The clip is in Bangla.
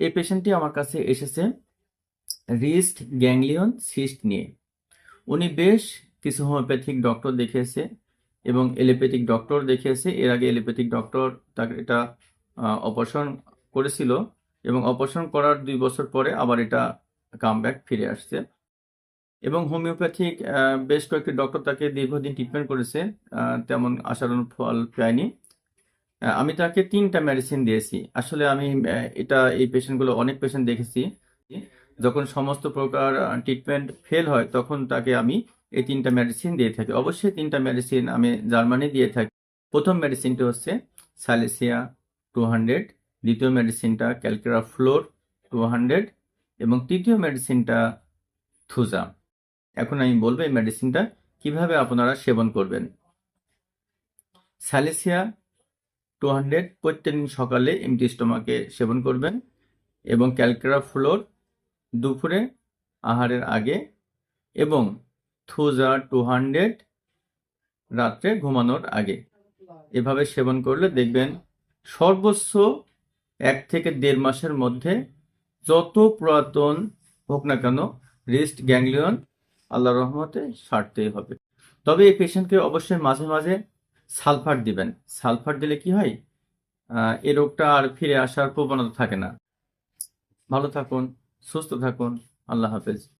এই পেশেন্টটি আমার কাছে এসেছে রিস্ট গ্যাংলিয়ন সিস্ট নিয়ে। উনি বেশ কিছু হোমিওপ্যাথিক ডক্টর দেখিয়েছে এবং এলোপ্যাথিক ডক্টর দেখিয়েছে। এর আগে এলোপ্যাথিক ডক্টর তাকে এটা অপারেশন করেছিল এবং অপারেশন করার দুই বছর পরে আবার এটা কামব্যাক ফিরে আসছে। এবং হোমিওপ্যাথিক বেশ কয়েকটি ডক্টর তাকে দীর্ঘদিন ট্রিটমেন্ট করেছে তেমন আশানুরূপ ফল পায়নি। আমি তাকে তিনটা মেডিসিন দিয়েছি। আসলে আমি এটা এই পেশেন্টগুলো অনেক পেশেন্ট দেখেছি। যখন সমস্ত প্রকার ট্রিটমেন্ট ফেল হয়, তখন তাকে আমি এই তিনটা মেডিসিন দিয়ে থাকি। অবশ্যই তিনটা মেডিসিন আমি জার্মানি দিয়ে থাকি। প্রথম মেডিসিনটি হচ্ছে সালেসিয়া টু হান্ড্রেড দ্বিতীয় মেডিসিনটা ক্যালকেরা ফ্লোর টু হান্ড্রেড এবং তৃতীয় মেডিসিনটা থুজা এখন আমি বলব এই মেডিসিনটা কীভাবে আপনারা সেবন করবেন। স্যালেসিয়া টু হান্ড্রেড প্রত্যেকদিন সকালে এমটি স্টোমাকে সেবন করবেন এবং ক্যালকেরা ফ্লোর দুপুরে আহারের আগে এবং থুজা টু হান্ড্রেড রাত্রে ঘুমানোর আগে। এভাবে সেবন করলে দেখবেন সর্বোচ্চ এক থেকে দেড় মাসের মধ্যে যত পুরাতন হোক না কেন রিস্ট গ্যাংলিয়ন আল্লাহ রহমতে সারতেই হবে। তবে এই পেশেন্টকে অবশ্যই মাঝে মাঝে সালফার দিবেন। সালফার দিলে কি হয়? এ রোগটা আর ফিরে আসার প্রবণতা থাকে না। ভালো থাকুন, সুস্থ থাকুন। আল্লাহ হাফেজ।